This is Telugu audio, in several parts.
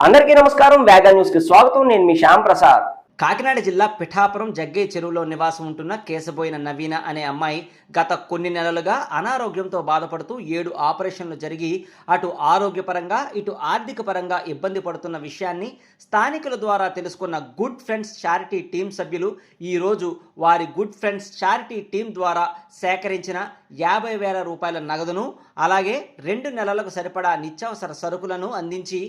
అందరికీ నమస్కారం వేగా న్యూస్కి స్వాగతం. నేను మీ శ్యామ్ ప్రసాద్. కాకినాడ జిల్లా పిఠాపురం జగ్గే చెరువులో నివాసం ఉంటున్న కేసబోయిన నవీన అనే అమ్మాయి గత కొన్ని నెలలుగా అనారోగ్యంతో బాధపడుతూ ఏడు ఆపరేషన్లు జరిగి అటు ఆరోగ్యపరంగా ఇటు ఆర్థిక పరంగా ఇబ్బంది పడుతున్న విషయాన్ని స్థానికుల ద్వారా తెలుసుకున్న గుడ్ ఫ్రెండ్స్ చారిటీ టీం సభ్యులు ఈరోజు వారి గుడ్ ఫ్రెండ్స్ చారిటీ టీం ద్వారా సేకరించిన యాభై వేల రూపాయల నగదును అలాగే రెండు నెలలకు సరిపడా నిత్యావసర సరుకులను అందించి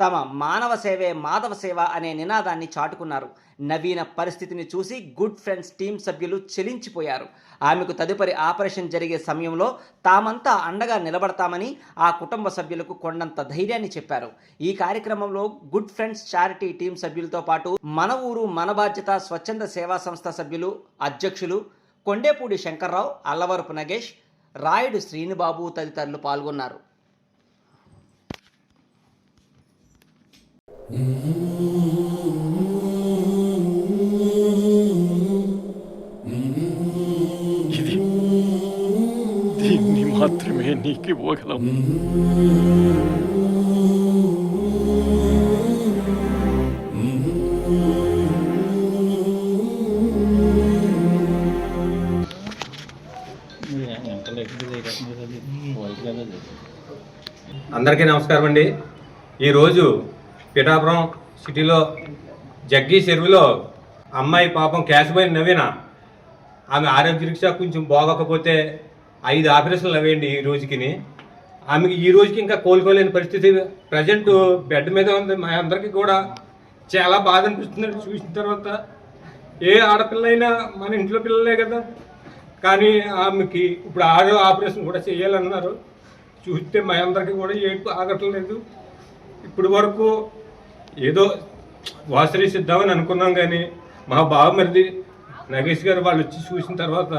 తమ మానవ సేవే మాధవ సేవ అనే నినాదాన్ని చాటుకున్నారు. నవీన పరిస్థితిని చూసి గుడ్ ఫ్రెండ్స్ టీం సభ్యులు చెలించిపోయారు. ఆమెకు తదుపరి ఆపరేషన్ జరిగే సమయంలో తామంతా అండగా నిలబడతామని ఆ కుటుంబ సభ్యులకు కొండంత ధైర్యాన్ని చెప్పారు. ఈ కార్యక్రమంలో గుడ్ ఫ్రెండ్స్ చారిటీ టీం సభ్యులతో పాటు మన ఊరు మన బాధ్యత స్వచ్ఛంద సేవా సంస్థ సభ్యులు అధ్యక్షులు కొండేపూడి శంకర్రావు అల్లవరపు నగేష్ రాయుడు శ్రీనుబాబు తదితరులు పాల్గొన్నారు. ఇది దీన్ని మాత్రమే నీకు ఇవ్వగలం అందరికీ నమస్కారం అండి. ఈరోజు పిఠాపురం సిటీలో జగ్గి చెరువులో అమ్మాయి పాపం క్యాష్బోయిన నవీన. ఆమె ఆరోగ్య రీత్యా కొంచెం బాగోకపోతే ఐదు ఆపరేషన్లు అవేయండి ఈ రోజుకిని. ఆమెకి ఈ రోజుకి ఇంకా కోలుకోలేని పరిస్థితి ప్రజెంట్ బెడ్ మీద ఉంది. మా అందరికీ కూడా చాలా బాధ అనిపిస్తుంది. చూసిన తర్వాత ఏ ఆడపిల్ల అయినా మన ఇంట్లో పిల్లలే కదా. కానీ ఆమెకి ఇప్పుడు ఆడ ఆపరేషన్ కూడా చేయాలన్నారు. చూస్తే మా అందరికీ కూడా ఏడుపు ఆగట్లేదు. ఇప్పుడు వరకు ఏదో వాసరీసిద్దామని అనుకున్నాం కానీ మా బావమరిది నగేష్ గారు వాళ్ళు వచ్చి చూసిన తర్వాత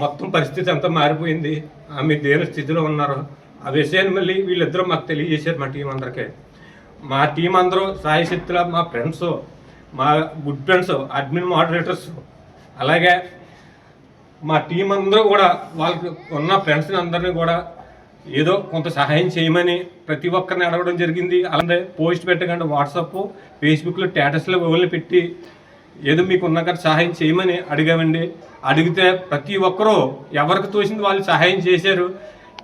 మొత్తం పరిస్థితి అంతా మారిపోయింది. ఆమె దేని స్థితిలో ఉన్నారు ఆ విషయాన్ని మళ్ళీ వీళ్ళిద్దరూ మాకు తెలియజేశారు మా టీం అందరికీ. మా టీం అందరూ సాయశక్తుల మా ఫ్రెండ్స్ మా గుడ్ ఫ్రెండ్స్ అడ్మిన్ మోడరేటర్స్ అలాగే మా టీం అందరూ కూడా వాళ్ళకి ఉన్న ఫ్రెండ్స్ని అందరినీ కూడా ఏదో కొంత సహాయం చేయమని ప్రతి ఒక్కరిని అడగడం జరిగింది. అలాగే పోస్ట్ పెట్టకండి వాట్సాప్ ఫేస్బుక్లో స్టేటస్లో ఓన్లీ పెట్టి ఏదో మీకు ఉన్న సహాయం చేయమని అడిగామండి. అడిగితే ప్రతి ఒక్కరూ ఎవరికి తోసింది వాళ్ళు సహాయం చేశారు.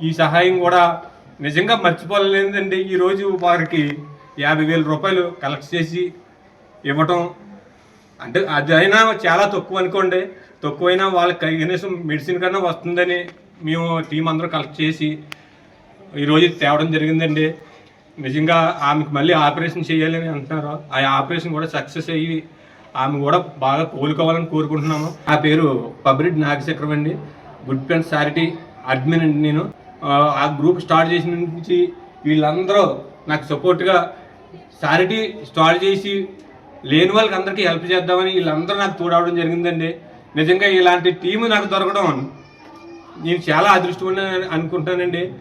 ఈ సహాయం కూడా నిజంగా మర్చిపోలేదండి. ఈరోజు వారికి యాభై వేల రూపాయలు కలెక్ట్ చేసి ఇవ్వటం అంటే అది అయినా చాలా తక్కువ అనుకోండి. తక్కువైనా వాళ్ళకి కనీసం మెడిసిన్ కన్నా వస్తుందని మేము టీం అందరూ కలెక్ట్ చేసి ఈరోజు తేవడం జరిగిందండి. నిజంగా ఆమెకు మళ్ళీ ఆపరేషన్ చేయాలని అంటున్నారు. ఆ ఆపరేషన్ కూడా సక్సెస్ అయ్యి ఆమె కూడా బాగా కోలుకోవాలని కోరుకుంటున్నాము. ఆ పేరు పబ్రిడ్ నాగశేఖరం అండి. గుడ్ ఫ్రెండ్స్ చారిటీ అడ్మిన్ అండి నేను. ఆ, గ్రూప్ స్టార్ట్ చేసిన నుంచి వీళ్ళందరూ నాకు సపోర్ట్గా చారిటీ స్టార్ట్ చేసి లేని వాళ్ళకి అందరికీ హెల్ప్ చేద్దామని వీళ్ళందరూ నాకు తోడవడం జరిగిందండి. నిజంగా ఇలాంటి టీము నాకు దొరకడం నేను చాలా అదృష్టం అనుకుంటానండి.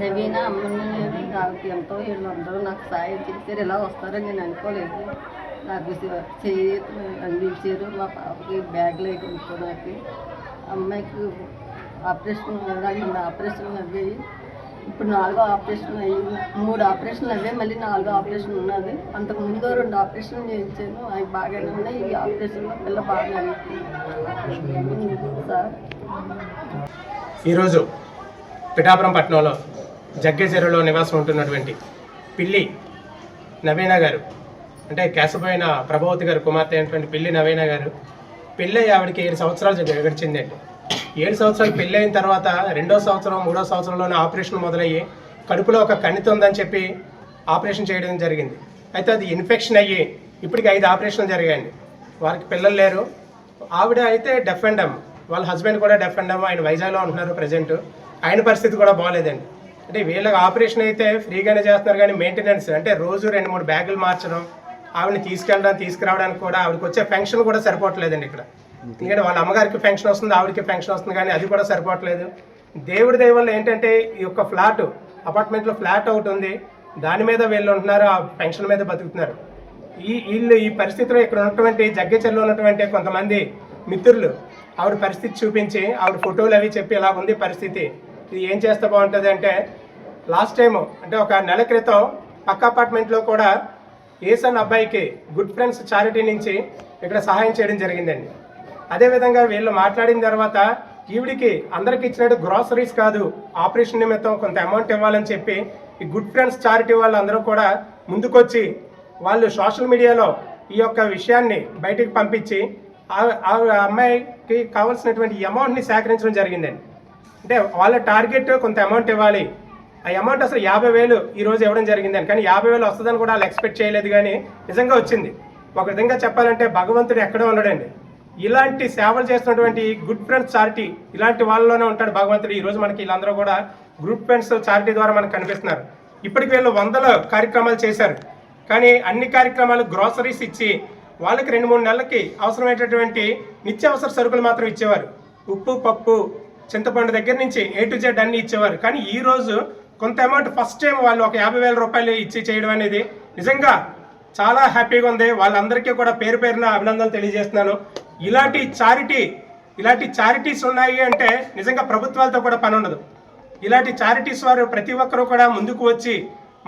నవీన అమ్మని నాకు ఎంతో వీళ్ళందరూ నాకు సాయం చేశారు ఇలా వస్తారని నేను అనుకోలేదు. నాకు చేయి అందించారు. మా పాపకి బ్యాగ్లో కొనుక్కోడానికి అమ్మాయికి ఆపరేషన్ మూడు ఆపరేషన్లు అవ్వాయి ఇప్పుడు నాలుగో ఆపరేషన్ అయ్యి మూడు ఆపరేషన్లు అవ్వాయి మళ్ళీ నాలుగో ఆపరేషన్ ఉన్నది. అంతకు ముందు రెండు ఆపరేషన్లు చేయించాను. అవి బాగానే ఉన్నాయి. ఈ ఆపరేషన్లో పిల్ల బాగా సార్. ఈరోజు పిఠాపురం పట్టణంలో జగ్గేచెరువులో నివాసం ఉంటున్నటువంటి పిల్లి నవీన గారు అంటే కేశపోయిన ప్రభావతి గారు కుమార్తె అయినటువంటి పిల్లి నవీన గారు పెళ్ళి ఆవిడకి ఏడు సంవత్సరాలు గడిచిందండి ఏడు సంవత్సరాలు పెళ్ళి అయిన తర్వాత రెండో సంవత్సరం మూడో సంవత్సరంలోనే ఆపరేషన్ మొదలయ్యి కడుపులో ఒక కణిత ఉందని చెప్పి ఆపరేషన్ చేయడం జరిగింది. అయితే అది ఇన్ఫెక్షన్ అయ్యి ఇప్పటికి ఐదు ఆపరేషన్లు జరిగాయండి. వారికి పిల్లలు లేరు. ఆవిడ అయితే డెఫ్ అండ్ డమ్ వాళ్ళ హస్బెండ్ కూడా డెఫ్ అండ్ డమ్ ఆయన వైజాగ్లో ఉంటున్నారు ప్రజెంట్ ఆయన పరిస్థితి కూడా బాగాలేదండి. అంటే వీళ్ళకి ఆపరేషన్ అయితే ఫ్రీగానే చేస్తున్నారు కానీ మెయింటెనెన్స్ అంటే రోజు రెండు మూడు బ్యాగులు మార్చడం ఆవిడని తీసుకెళ్ళడం తీసుకురావడానికి కూడా ఆవిడకి వచ్చే ఫంక్షన్ కూడా సరిపోవట్లేదండి ఇక్కడ. ఎందుకంటే వాళ్ళ అమ్మగారికి ఫంక్షన్ వస్తుంది ఆవిడకి ఫంక్షన్ వస్తుంది కానీ అది కూడా సరిపోవట్లేదు. దేవుడి దయ వల్ల ఏంటంటే ఈ యొక్క ఫ్లాట్ అపార్ట్మెంట్లో ఫ్లాట్ ఒకటి ఉంది దాని మీద వీళ్ళు ఉంటున్నారు ఆ ఫంక్షన్ మీద బతుకుతున్నారు. ఈ వీళ్ళు ఈ పరిస్థితిలో ఇక్కడ ఉన్నటువంటి జగ్గచెల్లో ఉన్నటువంటి కొంతమంది మిత్రులు ఆవిడ పరిస్థితి చూపించి ఆవిడ ఫోటోలు అవి చెప్పి ఇలా ఉంది పరిస్థితి. ఇది ఏం చేస్తే బాగుంటుంది అంటే లాస్ట్ టైం అంటే ఒక నెల క్రితం పక్క అపార్ట్మెంట్లో కూడా ఏసన్ అబ్బాయికి గుడ్ ఫ్రెండ్స్ చారిటీ నుంచి ఇక్కడ సహాయం చేయడం జరిగిందండి. అదేవిధంగా వీళ్ళు మాట్లాడిన తర్వాత ఈవిడికి అందరికి ఇచ్చినట్టు గ్రాసరీస్ కాదు ఆపరేషన్ నిమిత్తం కొంత అమౌంట్ ఇవ్వాలని చెప్పి ఈ గుడ్ ఫ్రెండ్స్ చారిటీ వాళ్ళందరూ కూడా ముందుకొచ్చి వాళ్ళు సోషల్ మీడియాలో ఈ యొక్క విషయాన్ని బయటికి పంపించి ఆ- ఆ అమ్మాయికి కావాల్సినటువంటి అమౌంట్ని సేకరించడం జరిగిందండి. అంటే వాళ్ళ టార్గెట్ కొంత అమౌంట్ ఇవ్వాలి. ఆ అమౌంట్ అసలు యాభై వేలు ఈరోజు ఇవ్వడం జరిగిందని కానీ యాభై వేలు వస్తుందని కూడా వాళ్ళు ఎక్స్పెక్ట్ చేయలేదు కానీ నిజంగా వచ్చింది. ఒక విధంగా చెప్పాలంటే భగవంతుడు ఎక్కడో ఉండడండి. ఇలాంటి సేవలు చేస్తున్నటువంటి గుడ్ ఫ్రెండ్స్ చారిటీ ఇలాంటి వాళ్ళలోనే ఉంటాడు భగవంతుడు. ఈరోజు మనకి వీళ్ళందరూ కూడా గ్రూప్ ఫ్రెండ్స్ చారిటీ ద్వారా మనకు కనిపిస్తున్నారు. ఇప్పటికి వీళ్ళు వందల కార్యక్రమాలు చేశారు. కానీ అన్ని కార్యక్రమాలు గ్రోసరీస్ ఇచ్చి వాళ్ళకి రెండు మూడు నెలలకి అవసరమైనటువంటి నిత్యావసర సరుకులు మాత్రం ఇచ్చేవారు. ఉప్పు పప్పు చింతపండు దగ్గర నుంచి ఏ టు జెడ్ అన్ని ఇచ్చేవారు. కానీ ఈ రోజు కొంత అమౌంట్ ఫస్ట్ టైం వాళ్ళు ఒక యాభై వేల రూపాయలు ఇచ్చి చేయడం అనేది నిజంగా చాలా హ్యాపీగా ఉంది. వాళ్ళందరికీ కూడా పేరు పేరున అభినందనలు తెలియజేస్తున్నాను. ఇలాంటి చారిటీ ఇలాంటి చారిటీస్ ఉన్నాయి అంటే నిజంగా ప్రభుత్వాలతో కూడా పని ఉండదు. ఇలాంటి చారిటీస్ వారు ప్రతి ఒక్కరూ కూడా ముందుకు వచ్చి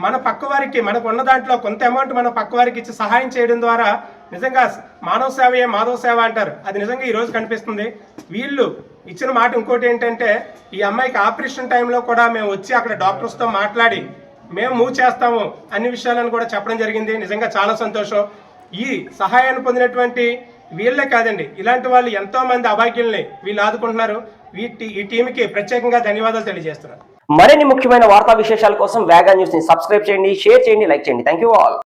మన పక్క వారికి మనకు ఉన్న దాంట్లో కొంత అమౌంట్ మన పక్క వారికి ఇచ్చి సహాయం చేయడం ద్వారా నిజంగా మానవ సేవయే మాధవ సేవ అంటారు. అది నిజంగా ఈ రోజు కనిపిస్తుంది. వీళ్ళు ఇచ్చిన మాట ఇంకోటి ఏంటంటే ఈ అమ్మాయికి ఆపరేషన్ టైంలో కూడా మేము వచ్చి అక్కడ డాక్టర్స్తో మాట్లాడి మేము మూవ్ చేస్తాము అన్ని విషయాలను కూడా చెప్పడం జరిగింది. నిజంగా చాలా సంతోషం. ఈ సహాయాన్ని పొందినటువంటి వీళ్ళే కాదండి ఇలాంటి వాళ్ళు ఎంతో మంది అభాగ్యుల్ని వీళ్ళు ఆదుకుంటున్నారు. వీటి ఈ టీంకి ప్రత్యేకంగా ధన్యవాదాలు తెలియజేస్తున్నారు మరిన్ని ముఖ్యమైన వార్తా విశేషాల కోసం వేగా న్యూస్ని సబ్స్క్రైబ్ చేయండి షేర్ చేయండి లైక్ చేయండి. Thank you all